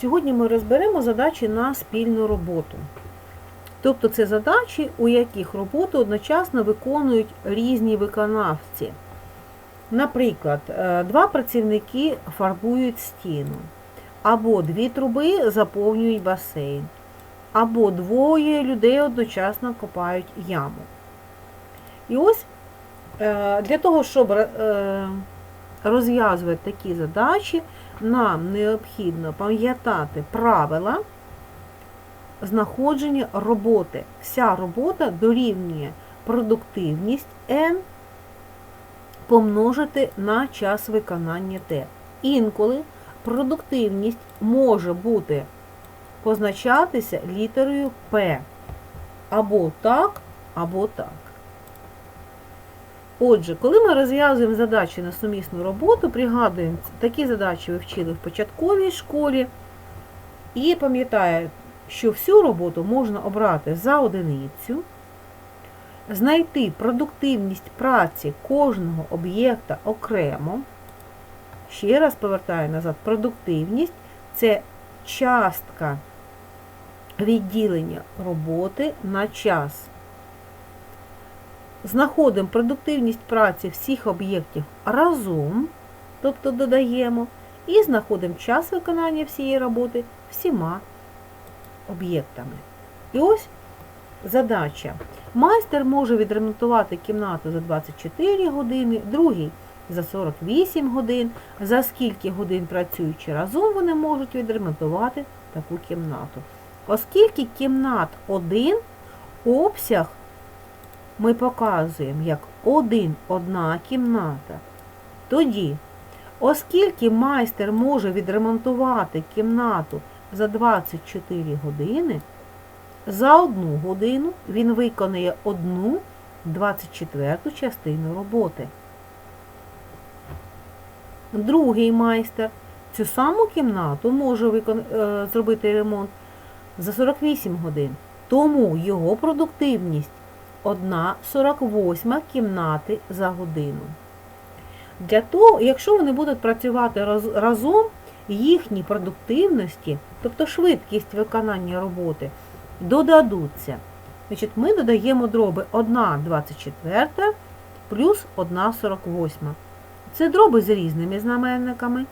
Сьогодні ми розберемо задачі на спільну роботу. Тобто це задачі, у яких роботу одночасно виконують різні виконавці. Наприклад, е, два працівники фарбують стіну, або дві труби заповнюють басейн, або двоє людей одночасно копають яму. І ось е, для того, щоб е, розв'язувати такі задачі, нам необхідно пам'ятати правила знаходження роботи. Вся робота дорівнює продуктивність N помножити на час виконання T. Інколи продуктивність може бути позначатися літерою P. Або так, або так. Отже, коли ми розв'язуємо задачі на сумісну роботу, пригадуємо, такі задачі ви вчили в початковій школі. І пам'ятаєте, що всю роботу можна обрати за одиницю, знайти продуктивність праці кожного об'єкта окремо. Ще раз повертаю назад, продуктивність це частка відділення роботи на час. Знаходимо продуктивність праці всіх об'єктів разом, тобто додаємо, і знаходимо час виконання всієї роботи всіма об'єктами. І ось задача. Майстер може відремонтувати кімнату за 24 години, другий за 48 годин. За скільки годин працюючи разом, вони можуть відремонтувати таку кімнату. Оскільки кімнат один, обсяг ми показуємо як один одна кімната. Тоді, оскільки майстер може відремонтувати кімнату за 24 години, за одну годину він виконає одну 24 частину роботи. Другий майстер цю саму кімнату може викон... е, зробити ремонт за 48 годин. Тому його продуктивність 1,48 кімнати за годину. Для того, якщо вони будуть працювати разом, їхні продуктивності, тобто швидкість виконання роботи, додадуться. Значить, Ми додаємо дроби 1,24 плюс 1,48. Це дроби з різними знаменниками.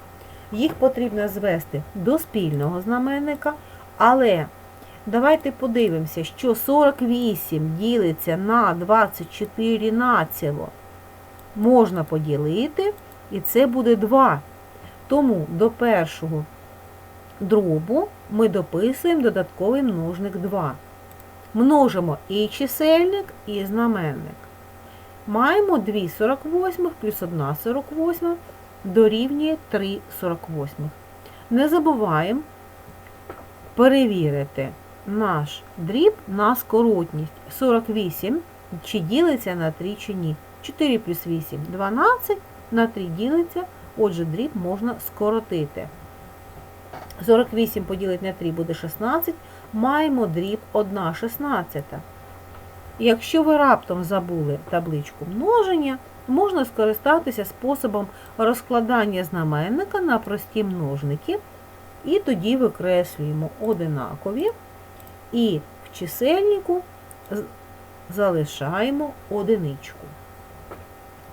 Їх потрібно звести до спільного знаменника, але давайте подивимося, що 48 ділиться на 24 націло. Можна поділити, і це буде 2. Тому до першого дробу ми дописуємо додатковий множник 2. Множимо і чисельник, і знаменник. Маємо 2 48 плюс 1 48 дорівнює 3 48. Не забуваємо перевірити наш дріб на скоротність. 48 чи ділиться на 3 чи ні. 4 плюс 8 – 12, на 3 ділиться, отже, дріб можна скоротити. 48 поділити на 3 буде 16, маємо дріб 1 шістнадцята. Якщо ви раптом забули табличку множення, можна скористатися способом розкладання знаменника на прості множники, і тоді викреслюємо одинакові, і в чисельнику залишаємо одиничку.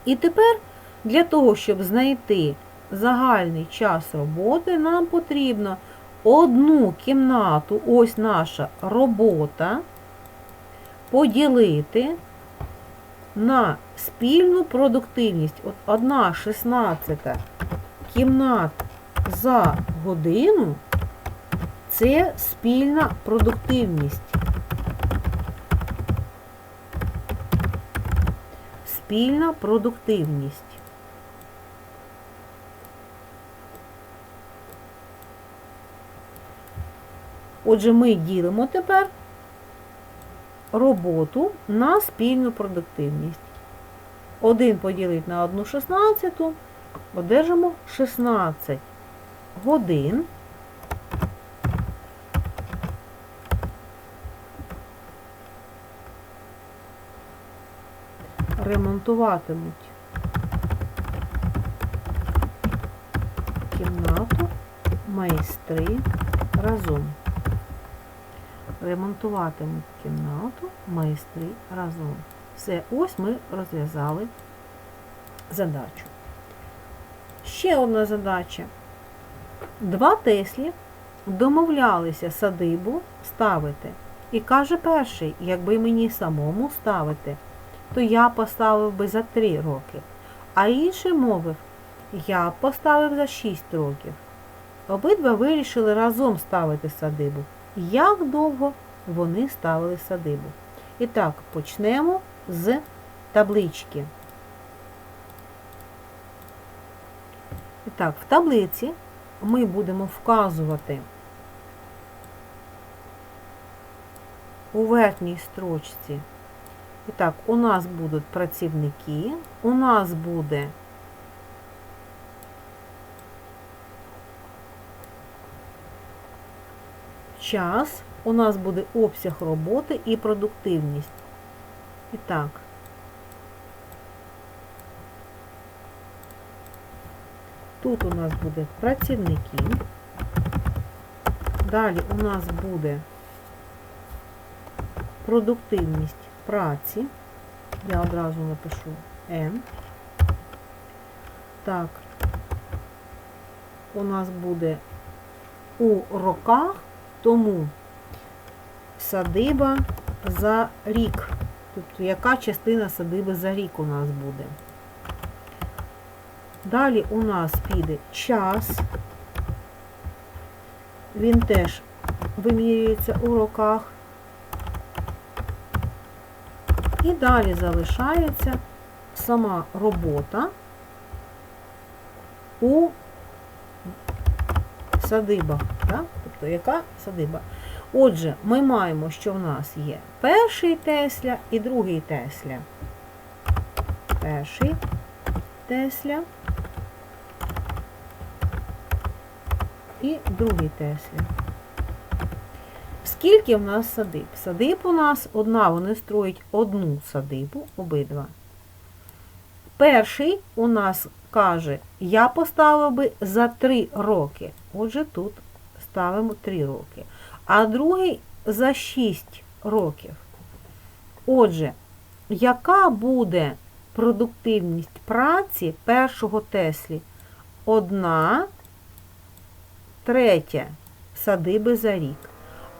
І тепер для того, щоб знайти загальний час роботи, нам потрібно одну кімнату, ось наша робота, поділити на спільну продуктивність. От 1 шістнадцята кімнат за годину це спільна продуктивність. Спільна продуктивність. Отже, ми ділимо тепер роботу на спільну продуктивність. 1 поділити на 1 шістнадцяту, одержимо 16 годин. Ремонтуватимуть кімнату майстри разом. Ремонтуватимуть кімнату майстри разом. Все, ось ми розв'язали задачу. Ще одна задача. Два Теслі домовлялися садибу ставити. І каже перший, якби мені самому ставити, то я поставив би за три роки. А інший мовив, я поставив за 6 років. Обидва вирішили разом ставити садибу. Як довго вони ставили садибу? І так, почнемо з таблички. І так, в таблиці ми будемо вказувати у верхній строчці. І так, у нас будуть працівники, у нас буде час, у нас буде обсяг роботи і продуктивність. І так. Тут у нас буде працівники. Далі у нас буде продуктивність праці. Я одразу напишу N. Так, у нас буде у роках, тому садиба за рік. Тобто, яка частина садиби за рік у нас буде. Далі у нас піде час. Він теж вимірюється у роках. І далі залишається сама робота у садибах. Так? Тобто, яка садиба? Отже, ми маємо, що в нас є перший Тесля і другий Тесля. Перший Тесля і другий Тесля. Скільки в нас садиб? Садиб у нас одна, вони строять одну садибу, обидва. Перший у нас каже, я поставив би за 3 роки. Отже, тут ставимо 3 роки. А другий за 6 років. Отже, яка буде продуктивність праці першого Теслі? Одна третя садиби за рік.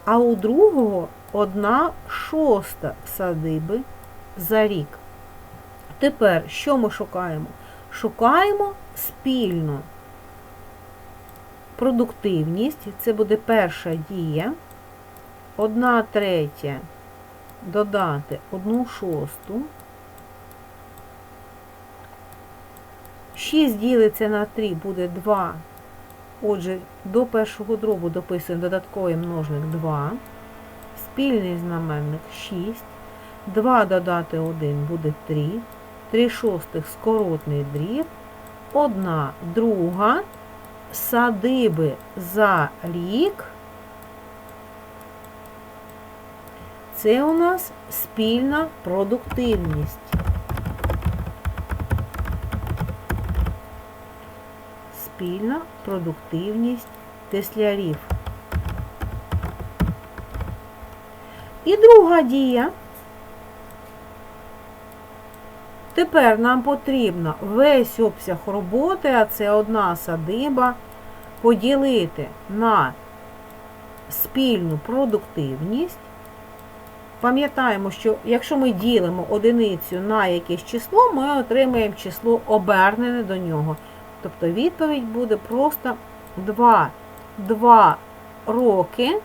А у другого одна шоста садиби за рік. Тепер що ми шукаємо? Шукаємо спільну продуктивність, це буде перша дія. Одна третя додати одну шосту. 6 ділиться на 3 буде 2. Отже, до першого дробу дописуємо додатковий множник 2. Спільний знаменник 6. 2 додати 1 буде 3. 3 шостих скоротний дріб. 1 друга. Садиби за рік. Це у нас спільна продуктивність. Спільна продуктивність теслярів. І друга дія. Тепер нам потрібно весь обсяг роботи, а це одна садиба, поділити на спільну продуктивність. Пам'ятаємо, що якщо ми ділимо одиницю на якесь число, ми отримаємо число обернене до нього. Тобто відповідь буде просто 2, 2 роки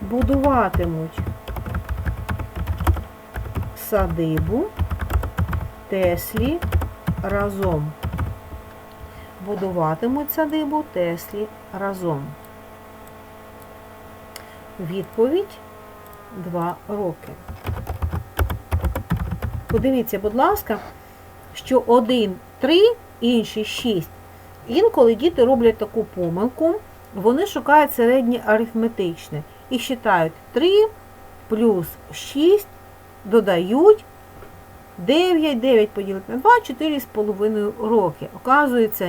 будуватимуть садибу Теслі разом. Будуватимуть садибу Теслі разом. Відповідь 2 роки. Подивіться, будь ласка, що один 3, інший 6. Інколи діти роблять таку помилку, вони шукають середнє арифметичне і вважають 3 плюс 6 додають 9, 9 поділити на 2, 4,5 роки. Оказується,